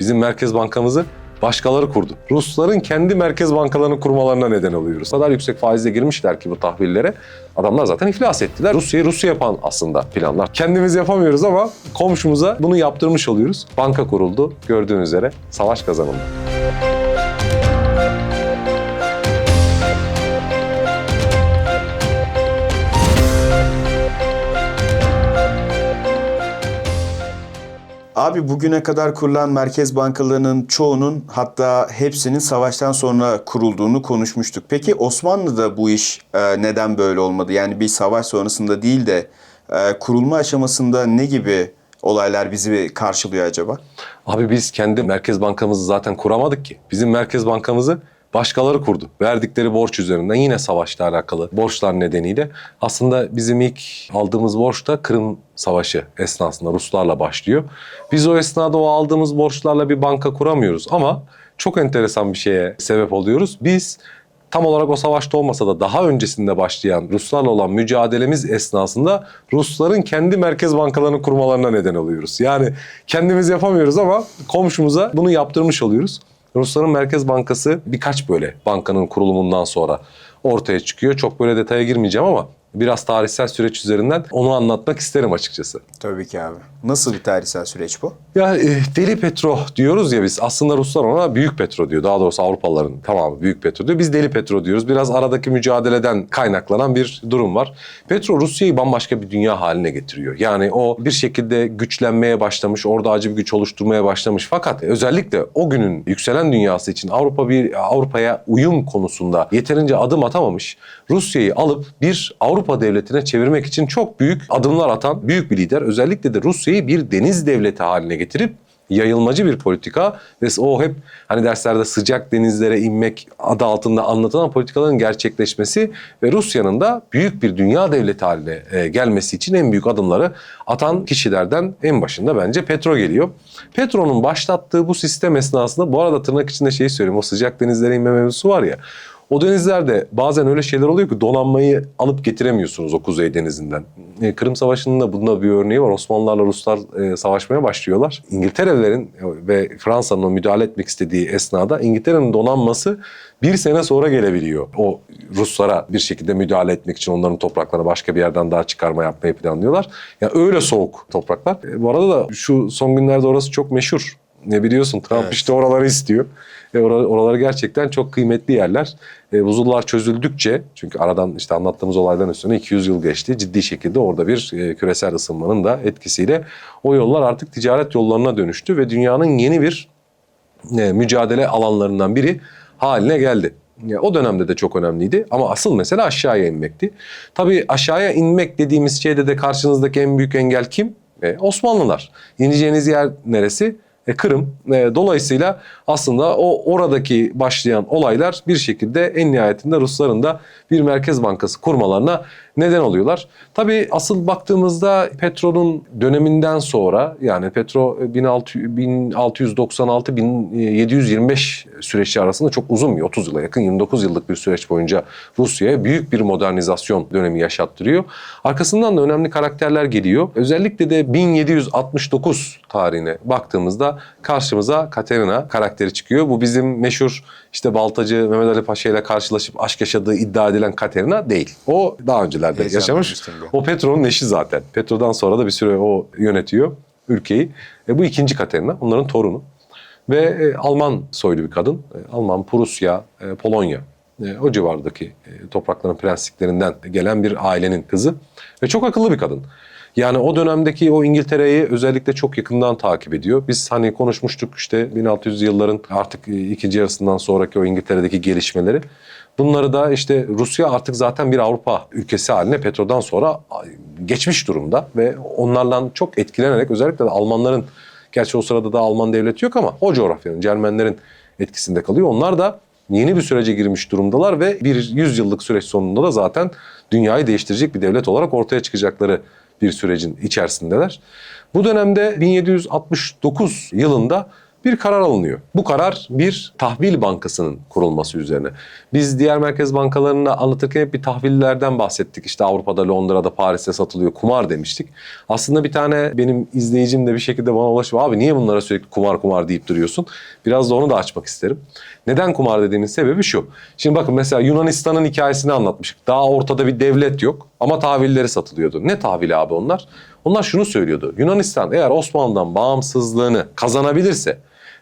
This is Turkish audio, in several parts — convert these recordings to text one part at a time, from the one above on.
bizim Merkez Bankamızı başkaları kurdu. Rusların kendi merkez bankalarını kurmalarına neden oluyoruz. O kadar yüksek faizle girmişler ki bu tahvillere. Adamlar zaten iflas ettiler. Rusya'yı Rusya yapan aslında planlar. Kendimiz yapamıyoruz ama komşumuza bunu yaptırmış oluyoruz. Banka kuruldu. Gördüğünüz üzere savaş kazanıldı. Abi bugüne kadar kurulan merkez bankalarının çoğunun hatta hepsinin savaştan sonra kurulduğunu konuşmuştuk. Peki Osmanlı'da bu iş e, neden böyle olmadı? Yani bir savaş sonrasında değil de e, kurulma aşamasında ne gibi olaylar bizi karşılıyor acaba? Abi biz kendi Merkez Bankamızı zaten kuramadık ki. Bizim Merkez Bankamızı başkaları kurdu. Verdikleri borç üzerinden yine savaşla alakalı borçlar nedeniyle. Aslında bizim ilk aldığımız borç da Kırım Savaşı esnasında Ruslarla başlıyor. Biz o esnada o aldığımız borçlarla bir banka kuramıyoruz ama çok enteresan bir şeye sebep oluyoruz. Biz tam olarak o savaşta olmasa da daha öncesinde başlayan Ruslarla olan mücadelemiz esnasında Rusların kendi merkez bankalarını kurmalarına neden oluyoruz. Yani kendimiz yapamıyoruz ama komşumuza bunu yaptırmış oluyoruz. Rusların Merkez Bankası birkaç böyle bankanın kurulumundan sonra ortaya çıkıyor. Çok böyle detaya girmeyeceğim ama biraz tarihsel süreç üzerinden onu anlatmak isterim açıkçası. Tabii ki abi. Nasıl bir tarihsel süreç bu? Ya e, deli petro diyoruz ya biz. Aslında Ruslar ona büyük petro diyor. Daha doğrusu Avrupalıların tamamı büyük petro diyor. Biz deli petro diyoruz. Biraz aradaki mücadeleden kaynaklanan bir durum var. Petro Rusya'yı bambaşka bir dünya haline getiriyor. Yani o bir şekilde güçlenmeye başlamış, orada acı bir güç oluşturmaya başlamış. Fakat özellikle o günün yükselen dünyası için Avrupa bir Avrupa'ya uyum konusunda yeterince adım atamamış. Rusya'yı alıp bir Avrupa devletine çevirmek için çok büyük adımlar atan büyük bir lider. Özellikle de Rusya'yı bir deniz devleti haline getirip yayılmacı bir politika ve o hep hani derslerde sıcak denizlere inmek adı altında anlatılan politikaların gerçekleşmesi ve Rusya'nın da büyük bir dünya devleti haline e, gelmesi için en büyük adımları atan kişilerden en başında bence Petro geliyor. Petro'nun başlattığı bu sistem esnasında bu arada tırnak içinde şeyi söyleyeyim o sıcak denizlere inme mevzusu var ya o denizlerde bazen öyle şeyler oluyor ki donanmayı alıp getiremiyorsunuz o Kuzey Denizi'nden. E, Kırım Savaşı'nın da bunda bir örneği var. Osmanlılarla Ruslar e, savaşmaya başlıyorlar. İngilterelilerin ve Fransa'nın müdahale etmek istediği esnada İngiltere'nin donanması bir sene sonra gelebiliyor. O Ruslara bir şekilde müdahale etmek için onların topraklarına başka bir yerden daha çıkarma yapmayı planlıyorlar. Yani öyle soğuk topraklar. E, bu arada da şu son günlerde orası çok meşhur. Ne biliyorsun Trump Evet. işte oraları istiyor. Ve or- oraları gerçekten çok kıymetli yerler. E, buzullar çözüldükçe çünkü aradan işte anlattığımız olaydan üstüne 200 yıl geçti. Ciddi şekilde orada bir e, küresel ısınmanın da etkisiyle o yollar artık ticaret yollarına dönüştü ve dünyanın yeni bir e, mücadele alanlarından biri haline geldi. Ya, o dönemde de çok önemliydi ama asıl mesele aşağıya inmekti. Tabii aşağıya inmek dediğimiz şeyde de karşınızdaki en büyük engel kim? E, Osmanlılar. İneceğiniz yer neresi? E, Kırım. E, dolayısıyla aslında o oradaki başlayan olaylar bir şekilde en nihayetinde Rusların da bir merkez bankası kurmalarına neden oluyorlar. Tabii asıl baktığımızda Petro'nun döneminden sonra yani Petro 1696-1725 süreci arasında çok uzun bir 30 yıla yakın 29 yıllık bir süreç boyunca Rusya'ya büyük bir modernizasyon dönemi yaşattırıyor. Arkasından da önemli karakterler geliyor. Özellikle de 1769 tarihine baktığımızda karşımıza Katerina karakteri çıkıyor. Bu bizim meşhur işte Baltacı Mehmet Ali Paşa ile karşılaşıp aşk yaşadığı iddia edilen Katerina değil. O daha öncelerde Heyecanlı yaşamış. O Petro'nun eşi zaten. Petro'dan sonra da bir süre o yönetiyor ülkeyi. E, bu ikinci Katerina, onların torunu. Ve e, Alman soylu bir kadın. E, Alman, Prusya, e, Polonya e, o civardaki e, toprakların prensliklerinden gelen bir ailenin kızı. Ve çok akıllı bir kadın. Yani o dönemdeki o İngiltere'yi özellikle çok yakından takip ediyor. Biz hani konuşmuştuk işte 1600 yılların artık e, ikinci yarısından sonraki o İngiltere'deki gelişmeleri. Bunları da işte Rusya artık zaten bir Avrupa ülkesi haline Petro'dan sonra geçmiş durumda ve onlardan çok etkilenerek özellikle de Almanların gerçi o sırada da Alman devleti yok ama o coğrafyanın Cermenlerin etkisinde kalıyor. Onlar da yeni bir sürece girmiş durumdalar ve bir yüzyıllık süreç sonunda da zaten dünyayı değiştirecek bir devlet olarak ortaya çıkacakları bir sürecin içerisindeler. Bu dönemde 1769 yılında bir karar alınıyor. Bu karar bir tahvil bankasının kurulması üzerine. Biz diğer merkez bankalarını anlatırken hep bir tahvillerden bahsettik. İşte Avrupa'da, Londra'da, Paris'te satılıyor kumar demiştik. Aslında bir tane benim izleyicim de bir şekilde bana ulaşıp abi niye bunlara sürekli kumar kumar deyip duruyorsun? Biraz da onu da açmak isterim. Neden kumar dediğimin sebebi şu. Şimdi bakın mesela Yunanistan'ın hikayesini anlatmıştık. Daha ortada bir devlet yok ama tahvilleri satılıyordu. Ne tahvili abi onlar? Onlar şunu söylüyordu. Yunanistan eğer Osmanlı'dan bağımsızlığını kazanabilirse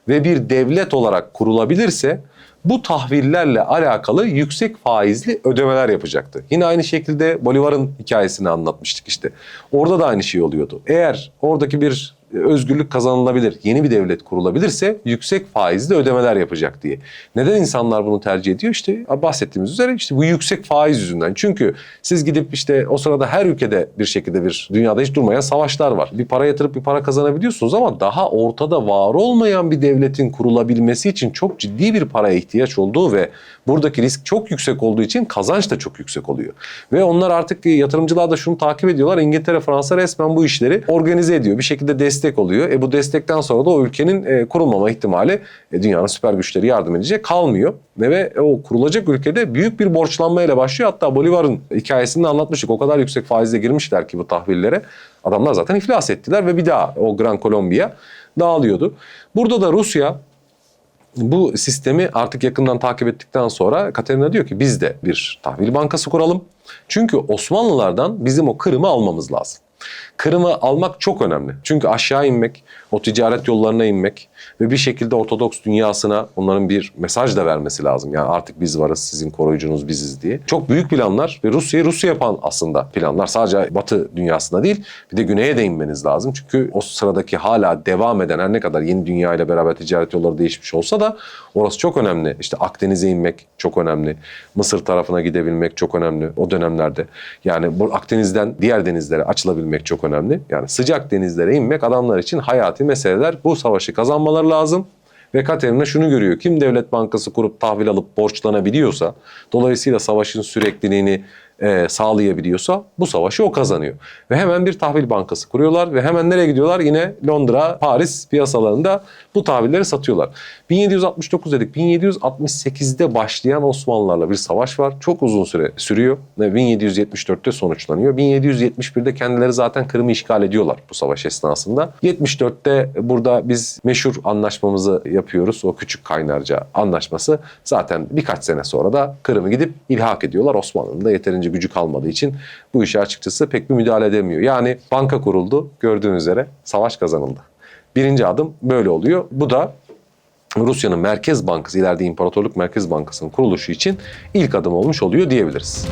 ve bir devlet olarak kurulabilirse bu tahvillerle alakalı yüksek faizli ödemeler yapacaktı. Yine aynı şekilde Bolivar'ın hikayesini anlatmıştık işte. Orada da aynı şey oluyordu. Eğer oradaki bir özgürlük kazanılabilir, yeni bir devlet kurulabilirse yüksek faizli ödemeler yapacak diye. Neden insanlar bunu tercih ediyor? İşte bahsettiğimiz üzere işte bu yüksek faiz yüzünden. Çünkü siz gidip işte o sırada her ülkede bir şekilde bir dünyada hiç durmayan savaşlar var. Bir para yatırıp bir para kazanabiliyorsunuz ama daha ortada var olmayan bir devletin kurulabilmesi için çok ciddi bir paraya ihtiyaç olduğu ve buradaki risk çok yüksek olduğu için kazanç da çok yüksek oluyor. Ve onlar artık yatırımcılar da şunu takip ediyorlar. İngiltere, Fransa resmen bu işleri organize ediyor. Bir şekilde destek oluyor. E bu destekten sonra da o ülkenin e, kurulmama ihtimali e, dünyanın süper güçleri yardım edecek kalmıyor. Ve, ve o kurulacak ülkede büyük bir borçlanmayla başlıyor. Hatta Bolivar'ın hikayesini anlatmıştık. O kadar yüksek faizle girmişler ki bu tahvillere. Adamlar zaten iflas ettiler ve bir daha o Gran Colombia dağılıyordu. Burada da Rusya bu sistemi artık yakından takip ettikten sonra Katerina diyor ki biz de bir tahvil bankası kuralım. Çünkü Osmanlılardan bizim o Kırım'ı almamız lazım. Kırım'ı almak çok önemli. Çünkü aşağı inmek, o ticaret yollarına inmek ve bir şekilde Ortodoks dünyasına onların bir mesaj da vermesi lazım. Yani artık biz varız, sizin koruyucunuz biziz diye. Çok büyük planlar ve Rusya'yı Rusya yapan aslında planlar. Sadece Batı dünyasında değil, bir de güneye de inmeniz lazım. Çünkü o sıradaki hala devam eden her ne kadar yeni dünya ile beraber ticaret yolları değişmiş olsa da orası çok önemli. İşte Akdeniz'e inmek çok önemli. Mısır tarafına gidebilmek çok önemli o dönemlerde. Yani bu Akdeniz'den diğer denizlere açılabilmek çok önemli. Yani sıcak denizlere inmek adamlar için hayati meseleler. Bu savaşı kazanmaları lazım. Ve Katerina şunu görüyor. Kim devlet bankası kurup tahvil alıp borçlanabiliyorsa, dolayısıyla savaşın sürekliliğini e, sağlayabiliyorsa bu savaşı o kazanıyor. Ve hemen bir tahvil bankası kuruyorlar ve hemen nereye gidiyorlar? Yine Londra, Paris piyasalarında bu tahvilleri satıyorlar. 1769 dedik. 1768'de başlayan Osmanlılarla bir savaş var. Çok uzun süre sürüyor ve 1774'te sonuçlanıyor. 1771'de kendileri zaten Kırım'ı işgal ediyorlar bu savaş esnasında. 74'te burada biz meşhur anlaşmamızı yapıyoruz. O küçük kaynarca anlaşması. Zaten birkaç sene sonra da Kırım'ı gidip ilhak ediyorlar. Osmanlı'nın da yeterince gücü kalmadığı için bu işe açıkçası pek bir müdahale edemiyor. Yani banka kuruldu. Gördüğünüz üzere savaş kazanıldı. Birinci adım böyle oluyor. Bu da Rusya'nın Merkez Bankası, ileride İmparatorluk Merkez Bankası'nın kuruluşu için ilk adım olmuş oluyor diyebiliriz.